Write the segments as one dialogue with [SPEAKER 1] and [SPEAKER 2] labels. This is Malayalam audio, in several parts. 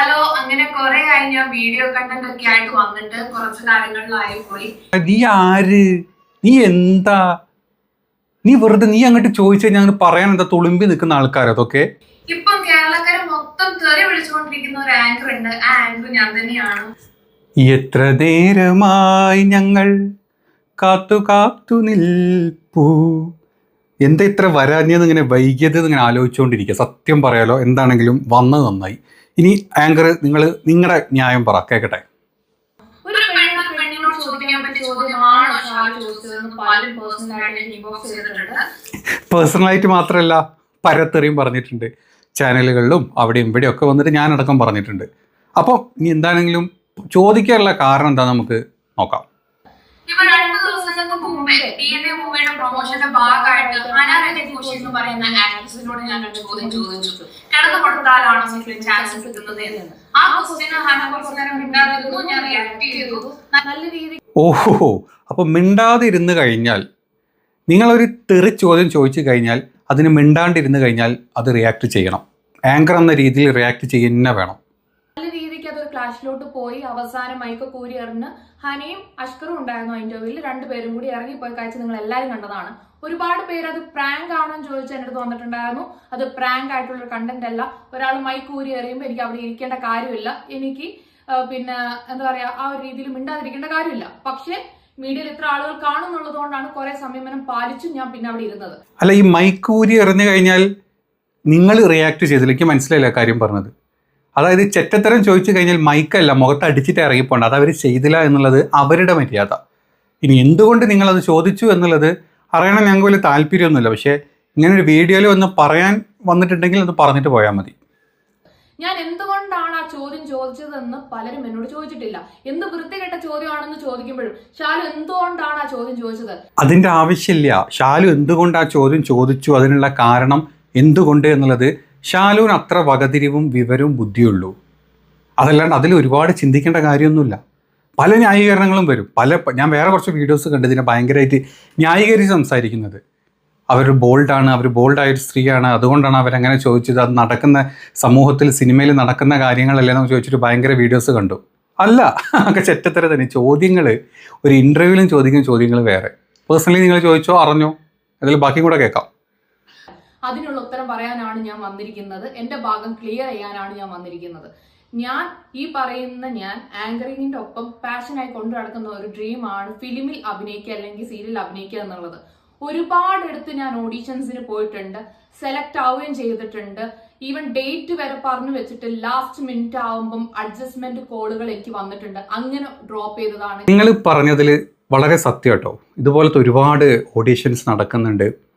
[SPEAKER 1] ഹലോ അങ്ങനെ കൊറേ ആയി ഞാൻ വീഡിയോ കണ്ടന്റ് ഒക്കെ ആയിട്ട് വന്നിട്ട് കുറച്ച് കാര്യങ്ങളിലായി പോയി.
[SPEAKER 2] നീ ആര്? നീ എന്താ? നീ വെറുതെ നീ അങ്ങോട്ട് ചോദിച്ചു ഞാൻ പറയാൻ എന്താ തുളുമ്പി നിൽക്കുന്ന ആൾക്കാരോ അതൊക്കെ?
[SPEAKER 1] ഇപ്പം കേരളക്കരെ മൊത്തം തെറി വിളിച്ചുകൊണ്ടിരിക്കുന്ന ഒരു ആങ്കർ ഉണ്ട്. ആ ആങ്കർ ഞാൻ തന്നെയാണ്.
[SPEAKER 2] എത്ര നേരമായി ഞങ്ങൾ കാത്തു കാത്തു നിൽപ്പൂ. എന്താ ഇത്ര വരാഞ്ഞത് ഇങ്ങനെ വൈകിയത് ഇങ്ങനെ ആലോചിച്ചുകൊണ്ടിരിക്കുക സത്യം പറയാലോ എന്താണെങ്കിലും വന്നത് നന്നായി. ഇനി ആങ്കർ നിങ്ങൾ നിങ്ങളുടെ ന്യായം പറ കേക്കട്ടെ.
[SPEAKER 1] പേഴ്സണലായിട്ട്
[SPEAKER 2] മാത്രമല്ല പരത്തെറിയും പറഞ്ഞിട്ടുണ്ട്. ചാനലുകളിലും അവിടെയും ഇവിടെയും ഒക്കെ വന്നിട്ട് ഞാനടക്കം പറഞ്ഞിട്ടുണ്ട്. അപ്പോൾ ഇനി എന്താണെങ്കിലും ചോദിക്കാനുള്ള കാരണം എന്താ നമുക്ക് നോക്കാം.
[SPEAKER 1] എന്ന് പറയുന്ന ചോദിച്ചു. ചാൻസ് ആ മിണ്ടാതിരുന്നു ഞാൻ റിയാക്ട് നല്ല രീതിയിൽ
[SPEAKER 2] ഓഹോ അപ്പൊ മിണ്ടാതെ ഇരുന്ന് കഴിഞ്ഞാൽ നിങ്ങളൊരു തെറി ചോദ്യം ചോദിച്ചു കഴിഞ്ഞാൽ അതിന് മിണ്ടാണ്ടിരുന്ന് കഴിഞ്ഞാൽ അത് റിയാക്ട് ചെയ്യണം. ആങ്കർ എന്ന രീതിയിൽ റിയാക്ട് ചെയ്യുന്ന വേണം.
[SPEAKER 3] ക്ലാഷിലോട്ട് പോയി അവസാനം മൈക്ക് കൂരി എറിഞ്ഞ് ഹനയും അഷ്കറും ഉണ്ടായിരുന്നു അതിന്റെ ഉള്ളിൽ രണ്ടുപേരും കൂടി ഇറങ്ങിപ്പോയി കാഴ്ച നിങ്ങൾ എല്ലാവരും കണ്ടതാണ്. ഒരുപാട് പേര് അത് പ്രാങ്ക് ആണോ എന്ന് ചോദിച്ച് എന്റെ അടുത്ത് വന്നിട്ടുണ്ടായിരുന്നു. അത് പ്രാങ്ക് ആയിട്ടുള്ള കണ്ടന്റ് അല്ല. ഒരാൾ മൈക്ക് ഊരി എറിയുമ്പോൾ എനിക്ക് അവിടെ ഇരിക്കേണ്ട കാര്യമില്ല. എനിക്ക് പിന്നെ എന്താ പറയാ ആ ഒരു രീതിയിൽ മിണ്ടാതിരിക്കേണ്ട കാര്യമില്ല. പക്ഷേ മീഡിയയിൽ ഇത്ര ആളുകൾ കാണുന്നുള്ളത് കൊണ്ടാണ് കുറെ സംയമനം പാലിച്ചു ഞാൻ പിന്നെ അവിടെ ഇരുന്നത്.
[SPEAKER 2] അല്ല ഈ മൈക്ക് മൈക്കൂരി എറിഞ്ഞു കഴിഞ്ഞാൽ നിങ്ങൾ റിയാക്ട് ചെയ്തില്ല എനിക്ക് മനസ്സിലായില്ല കാര്യം പറഞ്ഞത്. അതായത് ചെറ്റത്തരം ചോദിച്ചു കഴിഞ്ഞാൽ മൈക്കല്ല മുഖത്ത് അടിച്ചിട്ട് ഇറങ്ങിപ്പോണ്ട് അത് അവർ ചെയ്തില്ല എന്നുള്ളത് അവരുടെ മര്യാദ. ഇനി എന്തുകൊണ്ട് നിങ്ങളത് ചോദിച്ചു എന്നുള്ളത് അറിയണം ഞങ്ങൾക്ക് വലിയ താല്പര്യമൊന്നുമില്ല. പക്ഷേ ഇങ്ങനെ ഒരു വീഡിയോയിൽ ഒന്ന് പറയാൻ വന്നിട്ടുണ്ടെങ്കിൽ അത് പറഞ്ഞിട്ട് പോയാൽ മതി.
[SPEAKER 3] ഞാൻ എന്തുകൊണ്ടാണ് ആ ചോദ്യം ചോദിച്ചതെന്ന് പലരും എന്നോട് ചോദിച്ചിട്ടില്ല. എന്ത് വൃത്തികെട്ട ചോദ്യമാണെന്ന് ചോദിക്കുമ്പോഴും ഷാലു എന്തുകൊണ്ടാണ് ആ ചോദ്യം ചോദിച്ചത്?
[SPEAKER 2] അതിന്റെ ആവശ്യമില്ല. ഷാലു എന്തുകൊണ്ട് ആ ചോദ്യം ചോദിച്ചു? അതിനുള്ള കാരണം എന്തുകൊണ്ട് എന്നുള്ളത് ഷാലുവിന് അത്ര വകതിരിവും വിവരവും ബുദ്ധിയുള്ളൂ. അതല്ലാണ്ട് അതിൽ ഒരുപാട് ചിന്തിക്കേണ്ട കാര്യമൊന്നുമില്ല. പല ന്യായീകരണങ്ങളും വരും. പല ഞാൻ വേറെ കുറച്ച് വീഡിയോസ് കണ്ടതിനെ ഭയങ്കരമായിട്ട് ന്യായീകരിച്ച് സംസാരിക്കുന്നത്. അവർ ബോൾഡാണ് അവർ ബോൾഡായൊരു സ്ത്രീയാണ്. അതുകൊണ്ടാണ് അവരങ്ങനെ ചോദിച്ചത്. അത് നടക്കുന്ന സമൂഹത്തിൽ സിനിമയിൽ നടക്കുന്ന കാര്യങ്ങളല്ലേ എന്ന് ചോദിച്ചിട്ട് ഭയങ്കര വീഡിയോസ് കണ്ടു. അല്ല ഒക്കെ ചെറ്റത്തര തന്നെ ചോദ്യങ്ങൾ ഒരു ഇന്റർവ്യൂവിലും ചോദിക്കുന്ന ചോദ്യങ്ങൾ വേറെ. പേഴ്സണലി നിങ്ങൾ ചോദിച്ചോ അറിഞ്ഞോ? അതിൽ ബാക്കി കൂടെ കേൾക്കാം.
[SPEAKER 3] അതിനുള്ള ഉത്തരം പറയാനാണ് ഞാൻ വന്നിരിക്കുന്നത്. എന്റെ ഭാഗം ക്ലിയർ ചെയ്യാനാണ് ഞാൻ വന്നിരിക്കുന്നത്. ഞാൻ ഈ പറയുന്ന ഞാൻ ആങ്കറിങ്ങിന്റെ ഒപ്പം പാഷനായി കൊണ്ടു നടക്കുന്ന ഒരു ഡ്രീമാണ് ഫിലിമിൽ അഭിനയിക്കുക അല്ലെങ്കിൽ സീരിയലിൽ അഭിനയിക്കുക എന്നുള്ളത്. ഒരുപാട് എടുത്ത് ഞാൻ ഓഡീഷൻസിന് പോയിട്ടുണ്ട് സെലക്ട് ആവുകയും ചെയ്തിട്ടുണ്ട്. ഈവൻ ഡേറ്റ് വരെ പറഞ്ഞു വെച്ചിട്ട് ലാസ്റ്റ് മിനിറ്റ് ആവുമ്പം അഡ്ജസ്റ്റ്മെന്റ് കോളുകൾ എനിക്ക് വന്നിട്ടുണ്ട്. അങ്ങനെ ഡ്രോപ്പ് ചെയ്തതാണ്.
[SPEAKER 2] നിങ്ങൾ പറഞ്ഞതിൽ വളരെ സത്യം കേട്ടോ. ഇതുപോലത്തെ ഒരുപാട് ഓഡീഷൻസ് നടക്കുന്നുണ്ട്.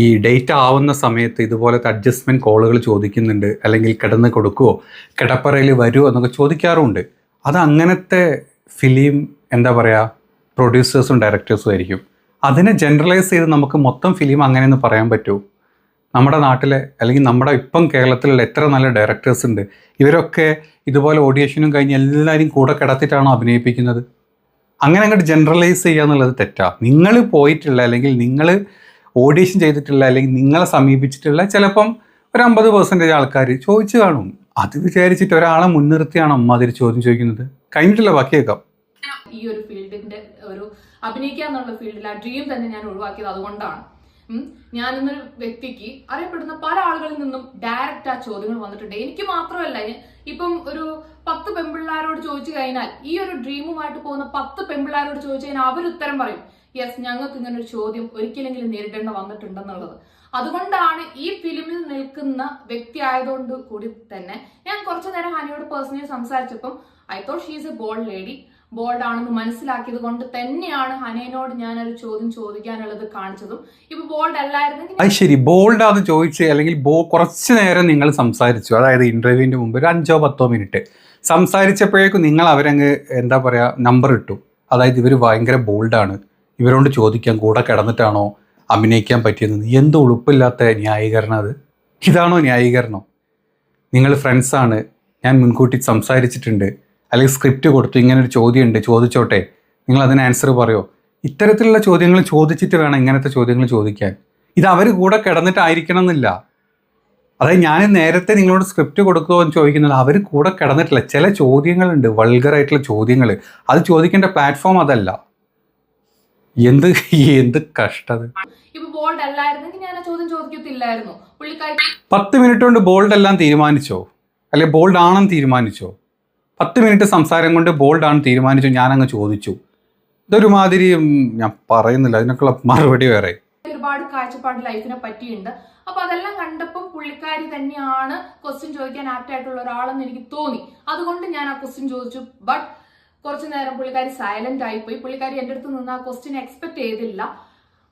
[SPEAKER 2] ഈ ഡേറ്റ് ആവുന്ന സമയത്ത് ഇതുപോലത്തെ അഡ്ജസ്റ്റ്മെന്റ് കോളുകൾ ചോദിക്കുന്നുണ്ട് അല്ലെങ്കിൽ കിടന്ന് കൊടുക്കുവോ കിടപ്പറയിൽ വരുമോ എന്നൊക്കെ ചോദിക്കാറുമുണ്ട്. അത് അങ്ങനത്തെ ഫിലിം എന്താ പറയുക പ്രൊഡ്യൂസേഴ്സും ഡയറക്ടേഴ്സും ആയിരിക്കും. അതിനെ ജനറലൈസ് ചെയ്ത് നമുക്ക് മൊത്തം ഫിലിം അങ്ങനെയെന്ന് പറയാൻ പറ്റുമോ നമ്മുടെ നാട്ടിലെ അല്ലെങ്കിൽ നമ്മുടെ ഇപ്പം കേരളത്തിലുള്ള എത്ര നല്ല ഡയറക്ടേഴ്സ് ഉണ്ട് ഇവരൊക്കെ ഇതുപോലെ ഓഡിയേഷനും കഴിഞ്ഞ് എല്ലാവരും കൂടെ കിടത്തിയിട്ടാണോ അഭിനയിപ്പിക്കുന്നത്? അങ്ങനെ അങ്ങോട്ട് ജനറലൈസ് ചെയ്യുക എന്നുള്ളത് തെറ്റാണ് നിങ്ങൾ പോയിട്ടുള്ള അല്ലെങ്കിൽ നിങ്ങൾ ഓഡീഷൻ ചെയ്തിട്ടുള്ള അല്ലെങ്കിൽ നിങ്ങളെ സമീപിച്ചിട്ടുള്ള ചിലപ്പം ഒരു അമ്പത് പെർസെന്റേജ് ആൾക്കാർ ചോദിച്ചു കാണും. അത് വിചാരിച്ചിട്ട് ഒരാളെ മുൻനിർത്തിയാണ് അമ്മാതിരി ചോദ്യം ചോദിക്കുന്നത്? കഴിഞ്ഞിട്ടില്ല ബാക്കി കേൾക്കാം.
[SPEAKER 3] ഈ ഒരു ഫീൽഡിന്റെ ഒരു അഭിനയിക്കുക എന്നുള്ള ഫീൽഡിൽ ആ ഡ്രീം തന്നെ ഞാൻ ഒഴിവാക്കിയത് അതുകൊണ്ടാണ്. ഞാൻ ഇന്നൊരു വ്യക്തിക്ക് അറിയപ്പെടുന്ന പല ആളുകളിൽ നിന്നും ഡയറക്റ്റ് ആ ചോദ്യങ്ങൾ വന്നിട്ടുണ്ട്. എനിക്ക് മാത്രമല്ല ഇപ്പം ഒരു പത്ത് പെമ്പിള്ളാരോട് ചോദിച്ചു കഴിഞ്ഞാൽ ഈ ഒരു ഡ്രീമുമായിട്ട് പോകുന്ന പത്ത് പെമ്പിള്ളാരോട് ചോദിച്ചു കഴിഞ്ഞാൽ അവർ ഉത്തരം പറയും. യെസ് ഞങ്ങൾക്ക് ഇങ്ങനെ ഒരു ചോദ്യം ഒരിക്കലെങ്കിലും നേരിടേണ്ട വന്നിട്ടുണ്ടെന്നുള്ളത്. അതുകൊണ്ടാണ് ഈ ഫിലിമിൽ നിൽക്കുന്ന വ്യക്തി ആയതുകൊണ്ട് കൂടി തന്നെ ഞാൻ കുറച്ചു നേരം ഹനിയോട് personally സംസാരിച്ചപ്പം I thought she's a bold lady bold ആണെന്ന് മനസ്സിലാക്കിയത് കൊണ്ട് തന്നെയാണ് ഹനേനോട് ഞാൻ ഒരു ചോദ്യം ചോദിക്കാനുള്ളത് കാണിച്ചതും. ഇപ്പൊ ബോൾഡ് അല്ലായിരുന്നെങ്കിൽ
[SPEAKER 2] അത് ശരി. ആണ് ചോദിച്ച് അല്ലെങ്കിൽ ബോ കുറച്ച് നേരം നിങ്ങൾ സംസാരിച്ചു. അതായത് ഇന്റർവ്യൂവിന്റെ മുമ്പ് ഒരു അഞ്ചോ പത്തോ മിനിറ്റ് സംസാരിച്ചപ്പോഴേക്കും നിങ്ങൾ അവരങ്ങ് എന്താ പറയാ നമ്പർ ഇട്ടു. അതായത് ഇവർ ഭയങ്കര ബോൾഡാണ് ഇവരോട് ചോദിക്കാൻ കൂടെ കിടന്നിട്ടാണോ അഭിനയിക്കാൻ പറ്റിയെന്ന്? എന്ത് ഉളുപ്പില്ലാത്ത ന്യായീകരണം അത്? ഇതാണോ ന്യായീകരണം? നിങ്ങൾ ഫ്രണ്ട്സാണ് ഞാൻ മുൻകൂട്ടി സംസാരിച്ചിട്ടുണ്ട്. അല്ലെങ്കിൽ സ്ക്രിപ്റ്റ് കൊടുത്തു. ഇങ്ങനെ ഒരു ചോദ്യമുണ്ട്. ചോദിച്ചോട്ടെ. നിങ്ങൾ അതിന് ആൻസർ പറയോ? ഇത്തരത്തിലുള്ള ചോദ്യങ്ങൾ ചോദിച്ചിട്ട് വേണം ഇങ്ങനത്തെ ചോദ്യങ്ങൾ ചോദിക്കാൻ. ഇത് അവർ കൂടെ കിടന്നിട്ടായിരിക്കണം എന്നില്ല അതായത് ഞാൻ നേരത്തെ നിങ്ങളോട് സ്ക്രിപ്റ്റ് കൊടുക്കുമോ എന്ന് ചോദിക്കുന്നത് അവർ കൂടെ കിടന്നിട്ടില്ല. ചില ചോദ്യങ്ങളുണ്ട്. വൾഗറായിട്ടുള്ള ചോദ്യങ്ങൾ അത് ചോദിക്കേണ്ട പ്ലാറ്റ്ഫോം അതല്ല. എന്ത് എന്ത് കഷ്ടത്.
[SPEAKER 3] ബോൾഡ് അല്ലായിരുന്നെങ്കിൽ ഞാൻ ആ ചോദ്യം ചോദിക്കത്തില്ലായിരുന്നു. പുള്ളിക്കാരി
[SPEAKER 2] പത്ത് മിനിറ്റ് കൊണ്ട് ബോൾഡ് എല്ലാം തീരുമാനിച്ചോ? അല്ലെ ബോൾഡ് ആണെന്ന് തീരുമാനിച്ചോ? പത്ത് മിനിറ്റ് സംസാരം കൊണ്ട് ബോൾഡ് ആണ് ഞാൻ ഞാനങ്ങ് ചോദിച്ചു. ഇതൊരുമാതിരി ഉം, ഞാൻ പറയുന്നില്ല. അതിനൊക്കെയുള്ള മറുപടി വേറെ.
[SPEAKER 3] ഒരുപാട് കാഴ്ചപ്പാട് ലൈഫിനെ പറ്റിയുണ്ട് അപ്പൊ അതെല്ലാം കണ്ടപ്പോൾ പുള്ളിക്കാരി തന്നെയാണ് ക്വസ്റ്റ്യൻ ചോദിക്കാൻ ആപ്റ്റ് ആയിട്ടുള്ള ഒരാളെന്ന് എനിക്ക് തോന്നി. അതുകൊണ്ട് ഞാൻ ആ ക്വസ്റ്റ്യൻ ചോദിച്ചു. ബട്ട് കുറച്ചു നേരം പുള്ളിക്കാരി സൈലന്റ് ആയിപ്പോയി. പുള്ളിക്കാരി എന്റെ അടുത്ത് നിന്ന് ആ ക്വസ്റ്റ്യൻ എക്സ്പെക്ട് ചെയ്തില്ല.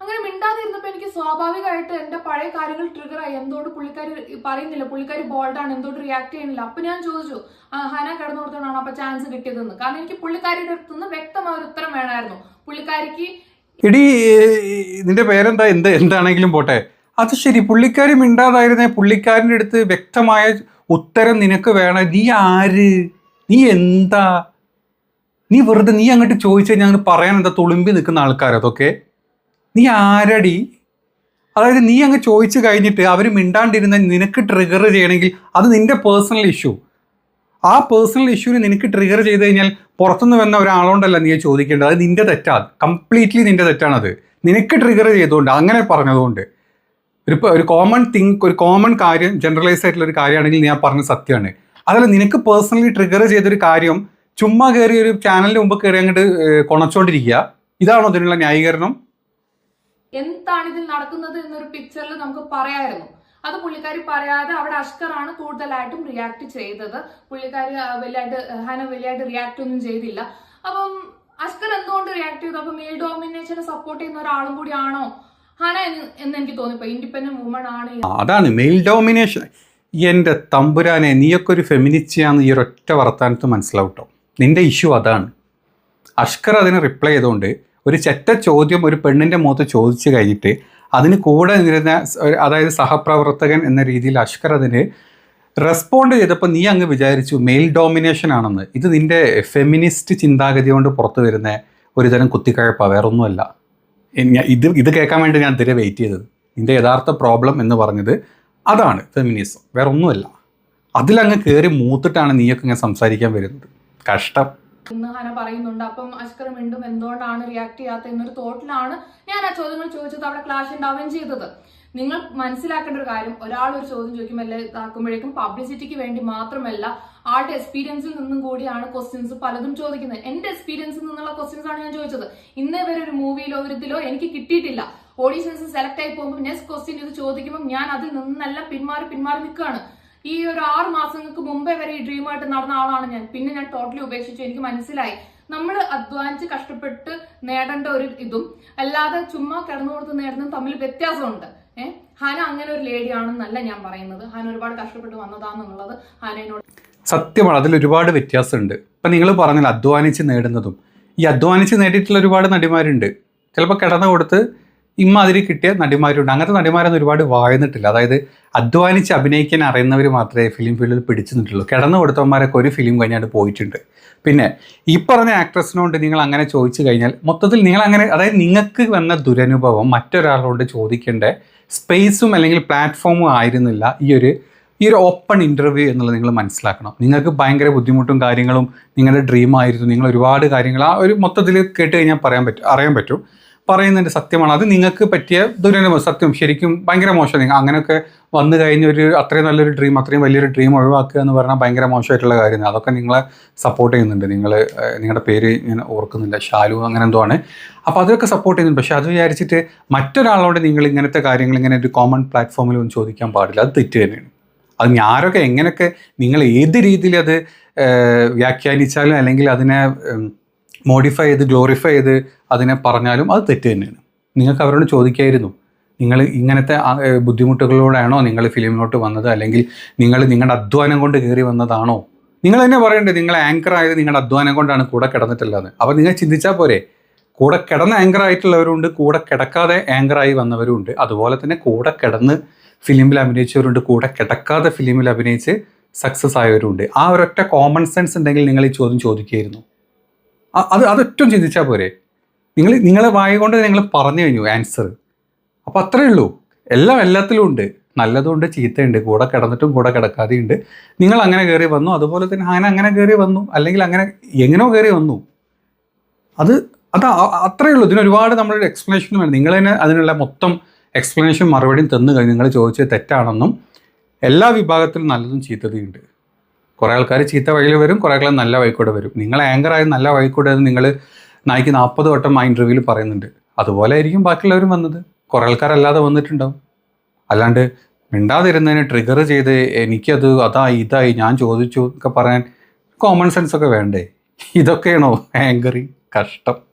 [SPEAKER 3] അങ്ങനെ മിണ്ടാതിരുന്നപ്പോൾ എനിക്ക് സ്വാഭാവികമായിട്ട് എന്റെ പഴയ കാര്യങ്ങൾ ട്രിഗർ ആയി. എന്തോട് പുള്ളിക്കാരി പറയുന്നില്ല? പുള്ളിക്കാരി ബോൾഡാണ് എന്തോട് റിയാക്ട് ചെയ്യുന്നില്ല? അപ്പൊ ഞാൻ ചോദിച്ചു ഹന കിടന്നു കൊടുത്തോണ്ടാണ് അപ്പൊ ചാൻസ് കിട്ടിയതെന്ന്? കാരണം എനിക്ക് പുള്ളിക്കാരിയുടെ അടുത്ത് നിന്ന് വ്യക്തമായ ഒരു ഉത്തരം വേണമായിരുന്നു. പുള്ളിക്കാരിക്ക്
[SPEAKER 2] എടി ഇതിന്റെ പേരെന്താ? എന്ത് എന്താണെങ്കിലും പോട്ടെ. അത് ശരി പുള്ളിക്കാരി മിണ്ടാതായിരുന്നേ. പുള്ളിക്കാരന്റെ അടുത്ത് വ്യക്തമായ ഉത്തരം നിനക്ക് വേണം. നീ ആര്? നീ എന്താ? നീ വെറുതെ നീ അങ്ങോട്ട് ചോദിച്ചു കഴിഞ്ഞാൽ അങ്ങനെ പറയാൻ എന്താ തുളുമ്പി നിൽക്കുന്ന ആൾക്കാർ അതൊക്കെ? നീ ആരടി? അതായത് നീ അങ്ങ് ചോദിച്ചു കഴിഞ്ഞിട്ട് അവർ മിണ്ടാണ്ടിരുന്ന നിനക്ക് ട്രിഗർ ചെയ്യണമെങ്കിൽ അത് നിന്റെ പേഴ്സണൽ ഇഷ്യൂ ആ പേഴ്സണൽ ഇഷ്യൂവിന് നിനക്ക് ട്രിഗർ ചെയ്ത് കഴിഞ്ഞാൽ പുറത്തുനിന്ന് വന്ന ഒരാളോണ്ടല്ല നീ ചോദിക്കേണ്ടത്. അത് നിന്റെ തെറ്റാണ് കംപ്ലീറ്റ്ലി നിന്റെ തെറ്റാണത് നിനക്ക് ട്രിഗർ ചെയ്തുകൊണ്ട് അങ്ങനെ പറഞ്ഞതുകൊണ്ട്. ഒരു ഒരു കോമൺ തിങ് ഒരു കോമൺ കാര്യം ജനറലൈസ് ആയിട്ടുള്ള ഒരു കാര്യമാണെങ്കിൽ ഞാൻ പറഞ്ഞ സത്യമാണ്. അതല്ല നിനക്ക് പേഴ്സണലി ട്രിഗർ ചെയ്തൊരു കാര്യം ചുമ്മാ കയറി ഒരു ചാനലിന് മുമ്പ് കയറി അങ്ങോട്ട് കൊണച്ചോണ്ടിരിക്കുക. ഇതാണോ അതിനുള്ള ന്യായീകരണം?
[SPEAKER 3] എന്താണ് ഇതിൽ നടക്കുന്നത് എന്നൊരു പിക്ചറിൽ നമുക്ക് പറയായിരുന്നു. അത് പുള്ളിക്കാരി പറയാതെ അവിടെ അഷ്കറാണ് കൂടുതലായിട്ടും റിയാക്ട് ചെയ്തത്. പുള്ളിക്കാരി വലിയായിട്ട് ഹന വലിയായിട്ട് റിയാക്ട് ഒന്നും ചെയ്തില്ല. അപ്പം അഷ്കർ എന്തുകൊണ്ട് റിയാക്ട് ചെയ്തു? അപ്പം മെയിൽ ഡോമിനേഷനെ സപ്പോർട്ട് ചെയ്യുന്ന ഒരാളും കൂടിയാണോ ആണോ? ഹന എന്ന് എന്ന് എനിക്ക് തോന്നിപ്പോ ഇൻഡിപെൻഡന്റ് വുമൺ ആണ്
[SPEAKER 2] അതാണ് മെയിൽ ഡോമിനേഷൻ എന്റെ തമ്പുരാനെ നീയൊക്കെ ഒരു ഫെമിനിസ്റ്റിയാന്ന് ഈ ഒരൊറ്റ വർത്താനത്ത് മനസ്സിലാവട്ടോ നിന്റെ ഇഷ്യൂ അതാണ്. അഷ്കർ അതിന് റിപ്ലൈ ചെയ്തുകൊണ്ട് ഒരു ചെറ്റ ചോദ്യം ഒരു പെണ്ണിന്റെ മുഖത്ത് ചോദിച്ചു കഴിഞ്ഞിട്ട് അതിന് കൂടെ നിന്നിരുന്ന അതായത് സഹപ്രവർത്തകൻ എന്ന രീതിയിൽ അഷ്കർ അതിന് റെസ്പോണ്ട് ചെയ്തപ്പോൾ നീ അങ്ങ് വിചാരിച്ചു മെയിൽ ഡോമിനേഷൻ ആണെന്ന്. ഇത് നിന്റെ ഫെമിനിസ്റ്റ് ചിന്താഗതി കൊണ്ട് പുറത്തു വരുന്ന ഒരുതരം കുത്തിക്കഴപ്പാണ് വേറൊന്നുമല്ല. ഇത് ഇത് കേൾക്കാൻ വേണ്ടി ഞാൻ ഇതിരെ വെയിറ്റ് ചെയ്തത്. നിന്റെ യഥാർത്ഥ പ്രോബ്ലം എന്ന് പറഞ്ഞത് അതാണ് ഫെമിനിസം വേറൊന്നുമല്ല. അതിലങ്ങ് കയറി മൂത്തിട്ടാണ് നീയൊക്കെ ഇങ്ങനെ സംസാരിക്കാൻ വരുന്നത്. കഷ്ടം.
[SPEAKER 3] ഹന പറയുന്നുണ്ട്. അപ്പം അഷ്കർ വീണ്ടും എന്തുകൊണ്ടാണ് റിയാക്ട് ചെയ്യാത്ത എന്നൊരു തോട്ടിലാണ് ഞാൻ ആ ചോദ്യങ്ങൾ ചോദിച്ചത്. അവിടെ ക്ലാഷ് ഉണ്ടാവുകയും ചെയ്തത്. നിങ്ങൾ മനസ്സിലാക്കേണ്ട ഒരു കാര്യം ഒരാൾ ഒരു ചോദ്യം ചോദിക്കുമ്പോൾ ഇതാക്കുമ്പോഴേക്കും പബ്ലിസിറ്റിക്ക് വേണ്ടി മാത്രമല്ല ആളുടെ എക്സ്പീരിയൻസിൽ നിന്നും കൂടിയാണ് ക്വസ്റ്റ്യൻസ് പലതും ചോദിക്കുന്നത്. എന്റെ എക്സ്പീരിയൻസിൽ നിന്നുള്ള ക്വസ്റ്റ്യൻസ് ആണ് ഞാൻ ചോദിച്ചത്. ഇന്നേ വരെ ഒരു മൂവിയിലോ ഒരു ഇതിലോ എനിക്ക് കിട്ടിയിട്ടില്ല. ഓഡീഷൻസ് സെലക്ട് ആയി പോകുമ്പോൾ നെക്സ്റ്റ് ക്വസ്റ്റ്യൻ ഇത് ചോദിക്കുമ്പോൾ ഞാൻ അതിൽ നിന്നെല്ലാം പിന്മാറി പിന്മാറി നിൽക്കുകയാണ്. ഈ ഒരു ആറ് മാസങ്ങൾക്ക് മുമ്പേ വരെ ഈ ഡ്രീമായിട്ട് നടന്ന ആളാണ് ഞാൻ. പിന്നെ ഞാൻ ടോട്ടലി ഉപേക്ഷിച്ചു. എനിക്ക് മനസ്സിലായി. നമ്മൾ അധ്വാനിച്ച് കഷ്ടപ്പെട്ട് നേടേണ്ട ഒരു ഇതും അല്ലാതെ ചുമ്മാ കിടന്നു കൊടുത്ത് നേടുന്നതും തമ്മിൽ വ്യത്യാസമുണ്ട്. ഏഹ് ഹാന അങ്ങനെ ഒരു ലേഡി ആണെന്നല്ല ഞാൻ പറയുന്നത്. ഹാന ഒരുപാട് കഷ്ടപ്പെട്ട് വന്നതാണെന്നുള്ളത് ഹാനയോട്.
[SPEAKER 2] സത്യമാണ്. അതിൽ ഒരുപാട് വ്യത്യാസമുണ്ട്. ഇപ്പം നിങ്ങൾ പറഞ്ഞില്ല അധ്വാനിച്ച് നേടുന്നതും. ഈ അധ്വാനിച്ച് നേടിയിട്ടുള്ള ഒരുപാട് നടിമാരുണ്ട്. ചിലപ്പോൾ കിടന്നു കൊടുത്ത് ഇമ്മാതിരി കിട്ടിയ നടിമാരുണ്ട്. അങ്ങനത്തെ നടിമാരൊന്നും ഒരുപാട് വാഴുന്നിട്ടില്ല. അതായത് അധ്വാനിച്ച് അഭിനയിക്കാൻ അറിയുന്നവർ മാത്രമേ ഫിലിം ഫീൽഡിൽ പിടിച്ചു നിന്നിട്ടുള്ളൂ കിടന്നു കൊടുത്തവന്മാരൊക്കെ ഒരു ഫിലിം കഴിഞ്ഞാണ്ട് പോയിട്ടുണ്ട്. പിന്നെ ഈ പറഞ്ഞ ആക്ട്രസിനോട് നിങ്ങൾ അങ്ങനെ ചോദിച്ചു കഴിഞ്ഞാൽ മൊത്തത്തിൽ നിങ്ങൾ അങ്ങനെ അതായത് നിങ്ങൾക്ക് വന്ന ദുരനുഭവം മറ്റൊരാളോട് ചോദിക്കേണ്ട സ്പേസും അല്ലെങ്കിൽ പ്ലാറ്റ്ഫോമും ആയിരുന്നില്ല ഈ ഒരു ഈ ഒരു ഓപ്പൺ ഇന്റർവ്യൂ എന്നുള്ളത് നിങ്ങൾ മനസ്സിലാക്കണം. നിങ്ങൾക്ക് ഭയങ്കര ബുദ്ധിമുട്ടും കാര്യങ്ങളും നിങ്ങളുടെ ഡ്രീമായിരുന്നു നിങ്ങൾ ഒരുപാട് കാര്യങ്ങൾ ആ ഒരു മൊത്തത്തിൽ കേട്ട് കഴിഞ്ഞാൽ പറയാൻ പറ്റും അറിയാൻ പറ്റും. പറയുന്നതിന്റെ സത്യമാണ്. അത് നിങ്ങൾക്ക് പറ്റിയ ദുരനുഭവം സത്യം ശരിക്കും ഭയങ്കര മോശം. നിങ്ങൾ അങ്ങനെയൊക്കെ വന്നു കഴിഞ്ഞ ഒരു അത്രയും നല്ലൊരു ഡ്രീം അത്രയും വലിയൊരു ഡ്രീം ഒഴിവാക്കുക എന്ന് പറഞ്ഞാൽ ഭയങ്കര മോശമായിട്ടുള്ള കാര്യമാണ്. അതൊക്കെ നിങ്ങളെ സപ്പോർട്ട് ചെയ്യുന്നുണ്ട്. നിങ്ങൾ നിങ്ങളുടെ പേര് ഞാൻ ഓർക്കുന്നില്ല. ഷാലു അങ്ങനെ എന്തോ ആണ്. അപ്പോൾ അതൊക്കെ സപ്പോർട്ട് ചെയ്യുന്നുണ്ട്. പക്ഷേ അത് വിചാരിച്ചിട്ട് മറ്റൊരാളോട് നിങ്ങൾ ഇങ്ങനത്തെ കാര്യങ്ങൾ ഇങ്ങനെ ഒരു കോമൺ പ്ലാറ്റ്ഫോമിൽ ഒന്നും ചോദിക്കാൻ പാടില്ല. അത് തെറ്റ് തന്നെയാണ്. അത് ഞാനൊക്കെ എങ്ങനെയൊക്കെ നിങ്ങൾ ഏത് രീതിയിൽ അത് വ്യാഖ്യാനിച്ചാലും അല്ലെങ്കിൽ അതിനെ മോഡിഫൈ ചെയ്ത് ഗ്ലോറിഫൈ ചെയ്ത് അതിനെ പറഞ്ഞാലും അത് തെറ്റ് തന്നെയാണ്. നിങ്ങൾക്ക് അവരോട് ചോദിക്കായിരുന്നു നിങ്ങൾ ഇങ്ങനത്തെ ബുദ്ധിമുട്ടുകളോടാണോ നിങ്ങൾ ഫിലിമിലോട്ട് വന്നത്? അല്ലെങ്കിൽ നിങ്ങൾ നിങ്ങളുടെ അധ്വാനം കൊണ്ട് കയറി വന്നതാണോ? നിങ്ങൾ തന്നെ പറയണ്ടേ നിങ്ങൾ ആങ്കർ ആയത് നിങ്ങളുടെ അധ്വാനം കൊണ്ടാണ് കൂടെ കിടന്നിട്ടുള്ളത് അപ്പോൾ നിങ്ങൾ ചിന്തിച്ചാൽ പോരെ കൂടെ കിടന്ന് ആങ്കർ ആയിട്ടുള്ളവരുണ്ട് കൂടെ കിടക്കാതെ ആങ്കറായി വന്നവരുണ്ട്. അതുപോലെ തന്നെ കൂടെ കിടന്ന് ഫിലിമിൽ അഭിനയിച്ചവരുണ്ട് കൂടെ കിടക്കാതെ ഫിലിമിൽ അഭിനയിച്ച് സക്സസ് ആയവരുണ്ട്. ആ ഒരൊറ്റ കോമൺ സെൻസ് ഉണ്ടെങ്കിൽ നിങ്ങൾ ഈ ചോദ്യം ചോദിക്കുകയായിരുന്നു അ- അത് അതൊറ്റം ചിന്തിച്ചാൽ പോരെ. നിങ്ങൾ നിങ്ങളെ വായ കൊണ്ട് നിങ്ങൾ പറഞ്ഞു കഴിഞ്ഞു ആൻസർ അപ്പോൾ അത്രയേ ഉള്ളൂ. എല്ലാം എല്ലാത്തിലും ഉണ്ട്. നല്ലതുണ്ട് ചീത്തയുണ്ട്. കൂടെ കിടന്നിട്ടും കൂടെ കിടക്കാതെയുണ്ട്. നിങ്ങൾ അങ്ങനെ കയറി വന്നു. അതുപോലെ തന്നെ അങ്ങനെ അങ്ങനെ കയറി വന്നു. അല്ലെങ്കിൽ അങ്ങനെ എങ്ങനെയോ കയറി വന്നു. അത് അത് അത്രയേ ഉള്ളൂ. ഇതിന് ഒരുപാട് നമ്മളൊരു എക്സ്പ്ലനേഷൻ വേണം. നിങ്ങൾ തന്നെ അതിനുള്ള മൊത്തം എക്സ്പ്ലനേഷൻ മറുപടിയും തന്നു കഴിഞ്ഞ്. നിങ്ങൾ ചോദിച്ചത് തെറ്റാണെന്നും എല്ലാ വിഭാഗത്തിലും നല്ലതും ചീത്തതയും ഉണ്ട്. കുറേ ആൾക്കാർ ചീത്ത വഴിയിൽ വരും കുറേ ആൾക്കാർ നല്ല വഴിക്കൂടെ വരും. നിങ്ങൾ ആങ്കർ ആയത് നല്ല വഴിക്കൂടെ എന്ന് നിങ്ങൾ നായിക്ക് നാൽപ്പത് വട്ടം ആ ഇന്റർവ്യൂവിൽ പറയുന്നുണ്ട്. അതുപോലെ ആയിരിക്കും ബാക്കിയുള്ളവരും വന്നത്. കുറേ ആൾക്കാരല്ലാതെ വന്നിട്ടുണ്ടാവും. അല്ലാണ്ട് മിണ്ടാതിരുന്നതിന് ട്രിഗർ ചെയ്ത് എനിക്കത് അതായി ഇതായി ഞാൻ ചോദിച്ചു എന്നൊക്കെ പറയാൻ കോമൺ സെൻസ് ഒക്കെ വേണ്ടേ? ഇതൊക്കെയാണോ ആങ്കറിങ് കഷ്ടം?